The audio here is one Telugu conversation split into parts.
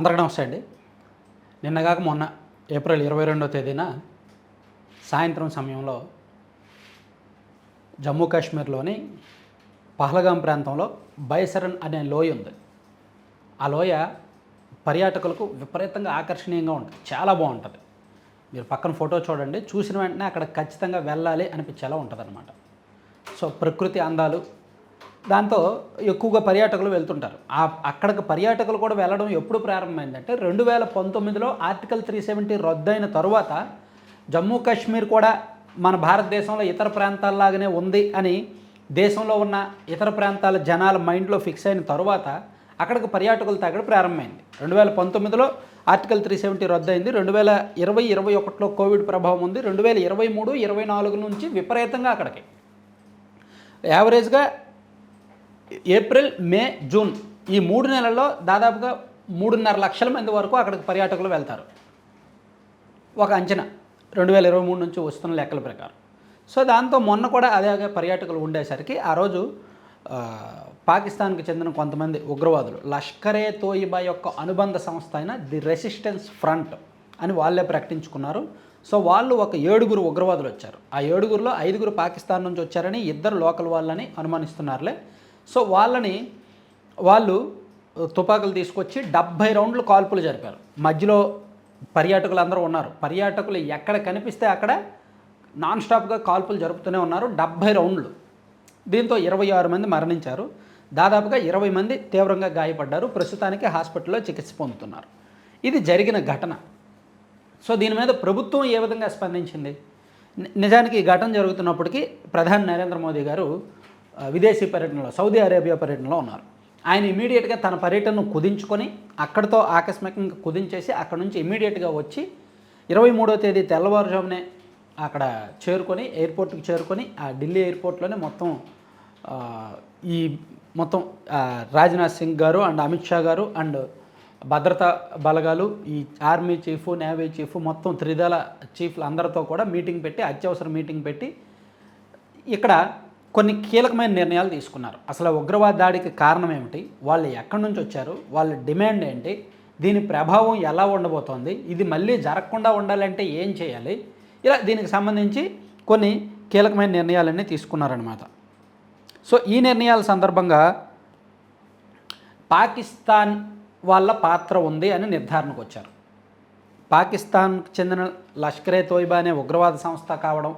అందరికీ నమస్తే అండి. నిన్నగాక మొన్న ఏప్రిల్ ఇరవై రెండో తేదీన సాయంత్రం సమయంలో జమ్మూ కాశ్మీర్లోని పహల్గాం ప్రాంతంలో బైసరన్ అనే లోయ ఉంది. ఆ లోయ పర్యాటకులకు విపరీతంగా ఆకర్షణీయంగా ఉంటుంది. చాలా బాగుంటుంది. మీరు పక్కన ఫోటో చూడండి. చూసిన వెంటనే అక్కడ ఖచ్చితంగా వెళ్ళాలి అనిపించేలా ఉంటుంది అనమాట సో ప్రకృతి అందాలు దాంతో ఎక్కువగా పర్యాటకులు వెళ్తుంటారు. ఆ అక్కడికి పర్యాటకులు కూడా వెళ్ళడం ఎప్పుడు ప్రారంభమైందంటే రెండు వేల పంతొమ్మిదిలో ఆర్టికల్ త్రీ సెవెంటీ రద్దయిన తరువాత జమ్మూ కాశ్మీర్ కూడా మన భారతదేశంలో ఇతర ప్రాంతాల్లాగానే ఉంది అని దేశంలో ఉన్న ఇతర ప్రాంతాల జనాల మైండ్లో ఫిక్స్ అయిన తరువాత అక్కడికి పర్యాటకులు తగ్గడం ప్రారంభమైంది. రెండు వేల పంతొమ్మిదిలో ఆర్టికల్ త్రీ సెవెంటీ రద్దయింది. రెండు వేల ఇరవై ఇరవై ఒకటిలో కోవిడ్ ప్రభావం ఉంది. రెండు వేల ఇరవై మూడు ఇరవై నాలుగు నుంచి విపరీతంగా అక్కడికి. యావరేజ్గా ఏప్రిల్ మే జూన్ ఈ మూడు నెలల్లో దాదాపుగా మూడున్నర లక్షల మంది వరకు అక్కడికి పర్యాటకులు వెళ్తారు. ఒక అంచనా రెండు వేల ఇరవై మూడు నుంచి వస్తున్న లెక్కల ప్రకారం. సో దాంతో మొన్న కూడా అదే పర్యాటకులు ఉండేసరికి ఆ రోజు పాకిస్తాన్కి చెందిన కొంతమంది ఉగ్రవాదులు లష్కరే తోయిబా యొక్క అనుబంధ సంస్థ అయిన ది రెసిస్టెన్స్ ఫ్రంట్ అని వాళ్ళే ప్రకటించుకున్నారు. సో వాళ్ళు ఒక ఏడుగురు ఉగ్రవాదులు వచ్చారు. ఆ ఏడుగురులో ఐదుగురు పాకిస్తాన్ నుంచి వచ్చారని ఇద్దరు లోకల్ వాళ్ళని అనుమానిస్తున్నారులే. సో వాళ్ళని వాళ్ళు తుపాకులు తీసుకొచ్చి డెబ్భై రౌండ్లు కాల్పులు జరిపారు. మధ్యలో పర్యాటకులు అందరూ ఉన్నారు. పర్యాటకులు ఎక్కడ కనిపిస్తే అక్కడ నాన్ స్టాప్గా కాల్పులు జరుపుతూనే ఉన్నారు. డెబ్భై రౌండ్లు. దీంతో ఇరవై ఆరు మంది మరణించారు. దాదాపుగా ఇరవై మంది తీవ్రంగా గాయపడ్డారు. ప్రస్తుతానికి హాస్పిటల్లో చికిత్స పొందుతున్నారు. ఇది జరిగిన ఘటన. సో దీని మీద ప్రభుత్వం ఏ విధంగా స్పందించింది? నిజానికి ఈ ఘటన జరుగుతున్నప్పటికీ ప్రధాని నరేంద్ర మోదీ గారు విదేశీ పర్యటనలో సౌదీ అరేబియా పర్యటనలో ఉన్నారు. ఆయన ఇమీడియట్గా తన పర్యటనను కుదించుకొని అక్కడితో ఆకస్మికంగా కుదించేసి అక్కడ నుంచి ఇమీడియట్గా వచ్చి ఇరవై మూడో తేదీ తెల్లవారుజామునే అక్కడ చేరుకొని ఎయిర్పోర్ట్కి చేరుకొని ఆ ఢిల్లీ ఎయిర్పోర్ట్లోనే మొత్తం ఈ మొత్తం రాజ్నాథ్ సింగ్ గారు అండ్ అమిత్ షా గారు అండ్ భద్రతా బలగాలు ఈ ఆర్మీ చీఫ్ నేవీ చీఫ్ మొత్తం త్రిదళ చీఫ్లు అందరితో కూడా మీటింగ్ పెట్టి అత్యవసర మీటింగ్ పెట్టి ఇక్కడ కొన్ని కీలకమైన నిర్ణయాలు తీసుకున్నారు. అసలు ఉగ్రవాద దాడికి కారణం ఏమిటి? వాళ్ళు ఎక్కడి నుంచి వచ్చారు? వాళ్ళ డిమాండ్ ఏంటి? దీని ప్రభావం ఎలా ఉండబోతోంది? ఇది మళ్ళీ జరగకుండా ఉండాలంటే ఏం చేయాలి? ఇలా దీనికి సంబంధించి కొన్ని కీలకమైన నిర్ణయాలన్నీ తీసుకున్నారనమాట సో ఈ నిర్ణయాల సందర్భంగా పాకిస్తాన్ వాళ్ళ పాత్ర ఉంది అని నిర్ధారణకు వచ్చారు. పాకిస్తాన్కి చెందిన లష్కరే తోయిబా అనే ఉగ్రవాద సంస్థ కావడం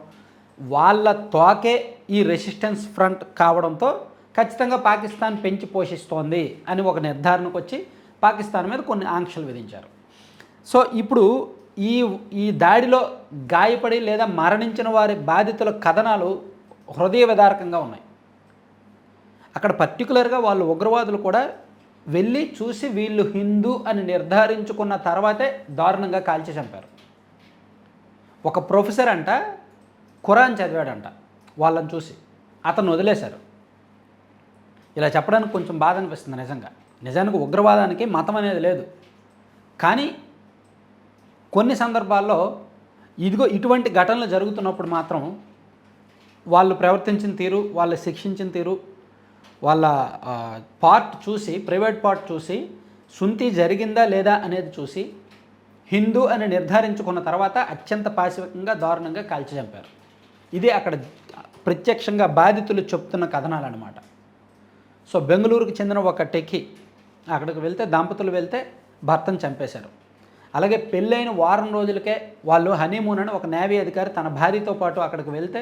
వాళ్ళ తోకే ఈ రెసిస్టెన్స్ ఫ్రంట్ కావడంతో ఖచ్చితంగా పాకిస్తాన్ పెంచి పోషిస్తోంది అని ఒక నిర్ధారణకు వచ్చి పాకిస్తాన్ మీద కొన్ని ఆంక్షలు విధించారు. సో ఇప్పుడు ఈ ఈ దాడిలో గాయపడి లేదా మరణించిన వారి బాధితుల కథనాలు హృదయ విదారకంగా ఉన్నాయి. అక్కడ పర్టికులర్గా వాళ్ళు ఉగ్రవాదులు కూడా వెళ్ళి చూసి వీళ్ళు హిందూ అని నిర్ధారించుకున్న తర్వాతే దారుణంగా కాల్చి చంపారు. ఒక ప్రొఫెసర్ అంట ఖురాన్ చదివాడంట. వాళ్ళని చూసి అతను వదిలేశారు. ఇలా చెప్పడానికి కొంచెం బాధ అనిపిస్తుంది నిజంగా. నిజానికి ఉగ్రవాదానికి మతం అనేది లేదు. కానీ కొన్ని సందర్భాల్లో ఇదిగో ఇటువంటి ఘటనలు జరుగుతున్నప్పుడు మాత్రం వాళ్ళు ప్రవర్తించిన తీరు వాళ్ళు శిక్షించిన తీరు వాళ్ళ పార్ట్ చూసి ప్రైవేట్ పార్ట్ చూసి సుంతి జరిగిందా లేదా అనేది చూసి హిందూ అని నిర్ధారించుకున్న తర్వాత అత్యంత పాశవికంగా దారుణంగా కాల్చి చంపారు. ఇది అక్కడ ప్రత్యక్షంగా బాధితులు చెప్తున్న కథనాలు అనమాట సో బెంగళూరుకు చెందిన ఒక టెక్కి అక్కడికి వెళ్తే దంపతులు వెళ్తే భర్తను చంపేశారు. అలాగే పెళ్ళైన వారం రోజులకే వాళ్ళు హనీమూన్ అని ఒక నేవీ అధికారి తన భార్యతో పాటు అక్కడికి వెళ్తే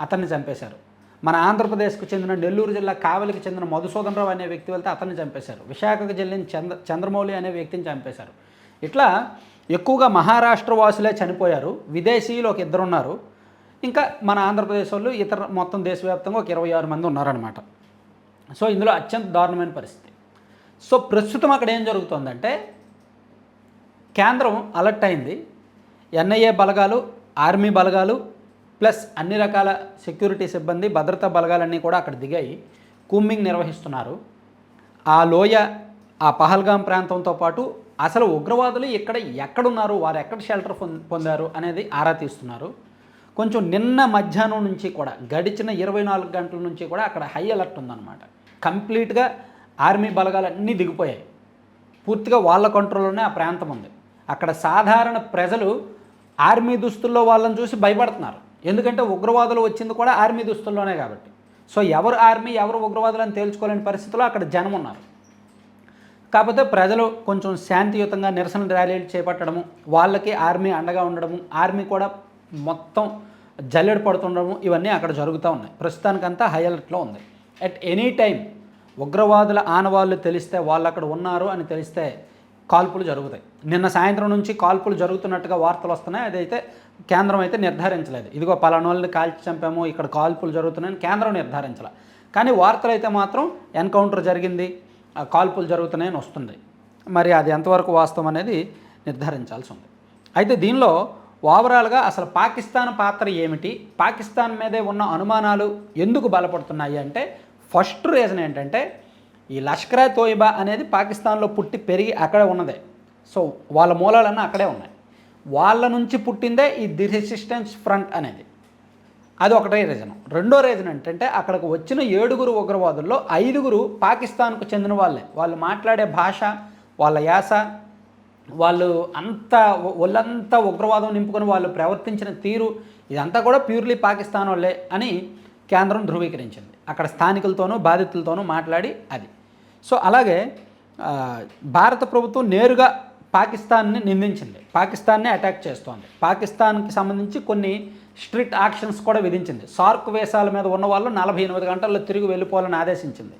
అతన్ని చంపేశారు. మన ఆంధ్రప్రదేశ్కు చెందిన నెల్లూరు జిల్లా కావలికి చెందిన మధుసూదనరావు అనే వ్యక్తి వెళ్తే అతన్ని చంపేశారు. విశాఖకు చెల్లిన చంద్ర చంద్రమౌళి అనే వ్యక్తిని చంపేశారు. ఇట్లా ఎక్కువగా మహారాష్ట్ర వాసులే చనిపోయారు. విదేశీయులు ఒక ఇద్దరు ఉన్నారు ఇంకా మన ఆంధ్రప్రదేశ్ వాళ్ళు ఇతర మొత్తం దేశవ్యాప్తంగా ఒక ఇరవై ఆరు మంది ఉన్నారనమాట సో ఇందులో అత్యంత దారుణమైన పరిస్థితి. సో ప్రస్తుతం అక్కడ ఏం జరుగుతుందంటే కేంద్రం అలర్ట్ అయింది. ఎన్ఐఏ బలగాలు ఆర్మీ బలగాలు ప్లస్ అన్ని రకాల సెక్యూరిటీ సిబ్బంది భద్రతా బలగాలన్నీ కూడా అక్కడ దిగాయి. కూంబింగ్ నిర్వహిస్తున్నారు. ఆ లోయ ఆ పహల్గాం ప్రాంతంతో పాటు అసలు ఉగ్రవాదులు ఇక్కడ ఎక్కడున్నారు? వారు ఎక్కడ షెల్టర్ పొందారు అనేది ఆరా తీస్తున్నారు. కొంచెం నిన్న మధ్యాహ్నం నుంచి కూడా గడిచిన ఇరవై నాలుగు గంటల నుంచి కూడా అక్కడ హై అలర్ట్ ఉందన్నమాట. కంప్లీట్గా ఆర్మీ బలగాలన్నీ దిగిపోయాయి. పూర్తిగా వాళ్ళ కంట్రోల్లోనే ఆ ప్రాంతం ఉంది. అక్కడ సాధారణ ప్రజలు ఆర్మీ దుస్తుల్లో వాళ్ళని చూసి భయపడుతున్నారు. ఎందుకంటే ఉగ్రవాదులు వచ్చింది కూడా ఆర్మీ దుస్తుల్లోనే కాబట్టి. సో ఎవరు ఆర్మీ ఎవరు ఉగ్రవాదులు అని తేల్చుకోలేని పరిస్థితిలో అక్కడ జనం ఉన్నారు. కాకపోతే ప్రజలు కొంచెం శాంతియుతంగా నిరసన ర్యాలీలు చేపట్టడము వాళ్ళకి ఆర్మీ అండగా ఉండడము ఆర్మీ కూడా మొత్తం జల్లెడ పడుతుండడం ఇవన్నీ అక్కడ జరుగుతూ ఉన్నాయి. ప్రస్తుతానికంతా హై అలర్ట్లో ఉంది. అట్ ఎనీ టైం ఉగ్రవాదుల ఆనవాళ్ళు తెలిస్తే వాళ్ళు అక్కడ ఉన్నారు అని తెలిస్తే కాల్పులు జరుగుతాయి. నిన్న సాయంత్రం నుంచి కాల్పులు జరుగుతున్నట్టుగా వార్తలు వస్తున్నాయి. అదైతే కేంద్రం అయితే నిర్ధారించలేదు. ఇదిగో పలానోళ్ళని కాల్చి చంపాము ఇక్కడ కాల్పులు జరుగుతున్నాయని కేంద్రం నిర్ధారించాల. కానీ వార్తలు అయితే మాత్రం ఎన్కౌంటర్ జరిగింది ఆ కాల్పులు జరుగుతున్నాయని వస్తుంది. మరి అది ఎంతవరకు వాస్తవం అనేది నిర్ధారించాల్సి ఉంది. అయితే దీనిలో ఓవరాల్గా అసలు పాకిస్తాన్ పాత్ర ఏమిటి? పాకిస్తాన్ మీదే ఉన్న అనుమానాలు ఎందుకు బలపడుతున్నాయి అంటే ఫస్ట్ రీజన్ ఏంటంటే ఈ లష్కరా తోయిబా అనేది పాకిస్తాన్లో పుట్టి పెరిగి అక్కడే ఉన్నదే. సో వాళ్ళ మూలాలన్నీ అక్కడే ఉన్నాయి. వాళ్ళ నుంచి పుట్టిందే ఈ ది రెసిస్టెన్స్ ఫ్రంట్ అనేది. అది ఒకటే రీజన్. రెండో రీజన్ ఏంటంటే అక్కడికి వచ్చిన ఏడుగురు ఉగ్రవాదుల్లో ఐదుగురు పాకిస్తాన్కు చెందిన వాళ్ళే. వాళ్ళు మాట్లాడే భాష వాళ్ళ యాస వాళ్ళు అంత ఒళ్ళంతా ఉగ్రవాదం నింపుకొని వాళ్ళు ప్రవర్తించిన తీరు ఇదంతా కూడా ప్యూర్లీ పాకిస్తాన్ వాళ్ళే అని కేంద్రం ధృవీకరించింది. అక్కడ స్థానికులతోనూ బాధితులతోనూ మాట్లాడి అది. సో అలాగే భారత ప్రభుత్వం నేరుగా పాకిస్తాన్ని నిందించింది. పాకిస్తాన్నే అటాక్ చేస్తోంది. పాకిస్తాన్కి సంబంధించి కొన్ని స్ట్రిక్ట్ యాక్షన్స్ కూడా విధించింది. సార్క్ వేషాల మీద ఉన్న వాళ్ళు నలభై ఎనిమిది గంటల్లో తిరిగి వెళ్ళిపోవాలని ఆదేశించింది.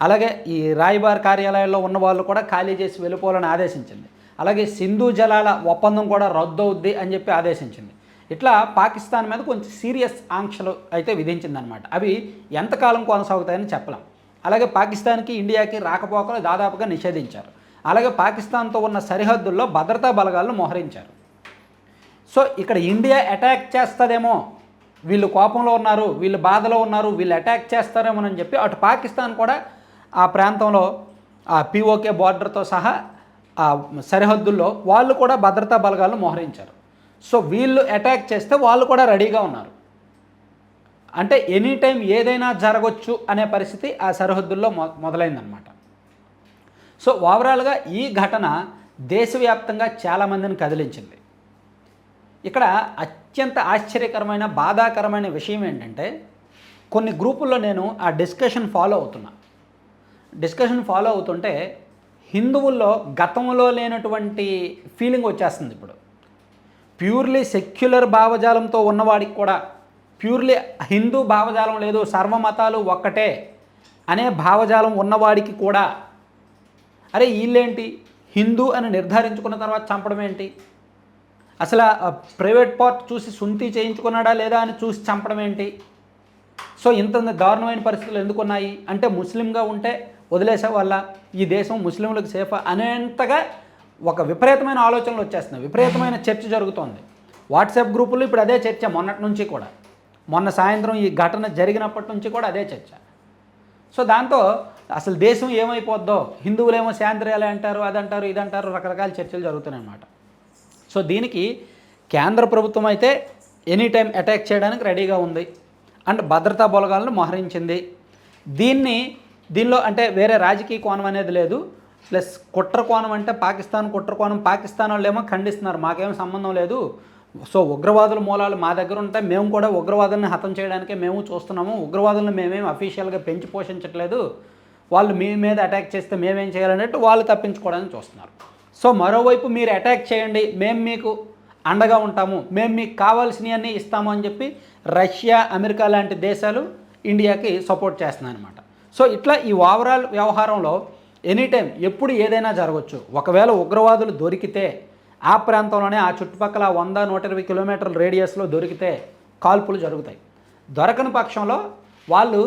అలాగే ఈ రాయబార్ కార్యాలయాల్లో ఉన్న వాళ్ళు కూడా ఖాళీ చేసి వెళ్ళిపోవాలని ఆదేశించింది. అలాగే సింధు జలాల ఒప్పందం కూడా రద్దవుద్ది అని చెప్పి ఆదేశించింది. ఇట్లా పాకిస్తాన్ మీద కొంచెం సీరియస్ ఆంక్షలు అయితే విధించిందనమాట అవి ఎంతకాలం కొనసాగుతాయని చెప్పలేం. అలాగే పాకిస్తాన్కి ఇండియాకి రాకపోకలు దాదాపుగా నిషేధించారు. అలాగే పాకిస్తాన్తో ఉన్న సరిహద్దుల్లో భద్రతా బలగాలను మోహరించారు. సో ఇక్కడ ఇండియా అటాక్ చేస్తుందేమో వీళ్ళు కోపంలో ఉన్నారు వీళ్ళు బాధలో ఉన్నారు వీళ్ళు అటాక్ చేస్తారేమో అని చెప్పి అటు పాకిస్తాన్ కూడా ఆ ప్రాంతంలో ఆ పిఓకే బార్డర్తో సహా ఆ సరిహద్దుల్లో వాళ్ళు కూడా భద్రతా బలగాలను మోహరించారు. సో వీళ్ళు అటాక్ చేస్తే వాళ్ళు కూడా రెడీగా ఉన్నారు. అంటే ఎనీ టైం ఏదైనా జరగవచ్చు అనే పరిస్థితి ఆ సరిహద్దుల్లో మొ మొదలైందనమాట సో ఓవరాల్గా ఈ ఘటన దేశవ్యాప్తంగా చాలామందిని కదిలించింది. ఇక్కడ అత్యంత ఆశ్చర్యకరమైన బాధాకరమైన విషయం ఏంటంటే కొన్ని గ్రూపుల్లో నేను ఆ డిస్కషన్ ఫాలో అవుతున్నా. డిస్కషన్ ఫాలో అవుతుంటే హిందువుల్లో గతంలో లేనటువంటి ఫీలింగ్ వచ్చేస్తుంది ఇప్పుడు. ప్యూర్లీ సెక్యులర్ భావజాలంతో ఉన్నవాడికి కూడా ప్యూర్లీ హిందూ భావజాలం లేదు సర్వమతాలు ఒక్కటే అనే భావజాలం ఉన్నవాడికి కూడా అరే వీళ్ళేంటి హిందూ అని నిర్ధారించుకున్న తర్వాత చంపడం ఏంటి? అసలు ప్రైవేట్ పార్ట్ చూసి సుంతి చేయించుకున్నాడా లేదా అని చూసి చంపడం ఏంటి? సో ఇంత దారుణమైన పరిస్థితులు ఎందుకున్నాయి అంటే ముస్లింగా ఉంటే వదిలేసే వల్ల ఈ దేశం ముస్లింలకు సేఫ్ అనేంతగా ఒక విపరీతమైన ఆలోచనలు వచ్చేస్తున్నాయి. విపరీతమైన చర్చ జరుగుతోంది. వాట్సాప్ గ్రూపుల్లో ఇప్పుడు అదే చర్చ మొన్నటి నుంచి కూడా. మొన్న సాయంత్రం ఈ ఘటన జరిగినప్పటి నుంచి కూడా అదే చర్చ. సో దాంతో అసలు దేశం ఏమైపోద్దో హిందువులేమో శాంతిరేలే అంటారు అదంటారు ఇదంటారు రకరకాల చర్చలు జరుగుతున్నాయి అన్నమాట. సో దీనికి కేంద్ర ప్రభుత్వం అయితే ఎనీ టైం అటాక్ చేయడానికి రెడీగా ఉంది. అండ్ భద్రతా బలగాలను మోహరించింది. దీన్ని దీనిలో అంటే వేరే రాజకీయ కోణం అనేది లేదు. ప్లస్ కుట్ర కోణం అంటే పాకిస్తాన్ కుట్ర కోణం పాకిస్తాన్ వాళ్ళు ఏమో ఖండిస్తున్నారు. మాకేం సంబంధం లేదు. సో ఉగ్రవాదుల మూలాలు మా దగ్గర ఉంటే మేము కూడా ఉగ్రవాదుల్ని హతం చేయడానికే మేము చూస్తున్నాము. ఉగ్రవాదులను మేమేం అఫీషియల్గా పెంచి పోషించట్లేదు. వాళ్ళు మీ మీద అటాక్ చేస్తే మేమేం చేయాలన్నట్టు వాళ్ళు తప్పించుకోవడానికి చూస్తున్నారు. సో మరోవైపు మీరు అటాక్ చేయండి. మేము మీకు అండగా ఉంటాము. మేము మీకు కావాల్సినవన్నీ ఇస్తాము అని చెప్పి రష్యా అమెరికా లాంటి దేశాలు ఇండియాకి సపోర్ట్ చేస్తున్నాయి అన్నమాట సో ఇట్లా ఈ ఓవరాల్ వ్యవహారంలో ఎనీ టైం ఎప్పుడు ఏదైనా జరగవచ్చు ఒకవేళ ఉగ్రవాదులు దొరికితే ఆ ప్రాంతంలోనే ఆ చుట్టుపక్కల వంద నూట ఇరవై కిలోమీటర్ల రేడియస్లో దొరికితే కాల్పులు జరుగుతాయి. దొరకని పక్షంలో వాళ్ళు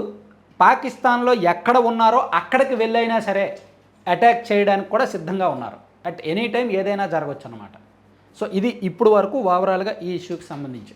పాకిస్తాన్లో ఎక్కడ ఉన్నారో అక్కడికి వెళ్ళైనా సరే అటాక్ చేయడానికి కూడా సిద్ధంగా ఉన్నారు. అట్ ఎనీ టైం ఏదైనా జరగవచ్చు అనమాట సో ఇది ఇప్పుడు వరకు ఓవరాల్గా ఈ ఇష్యూకి సంబంధించి.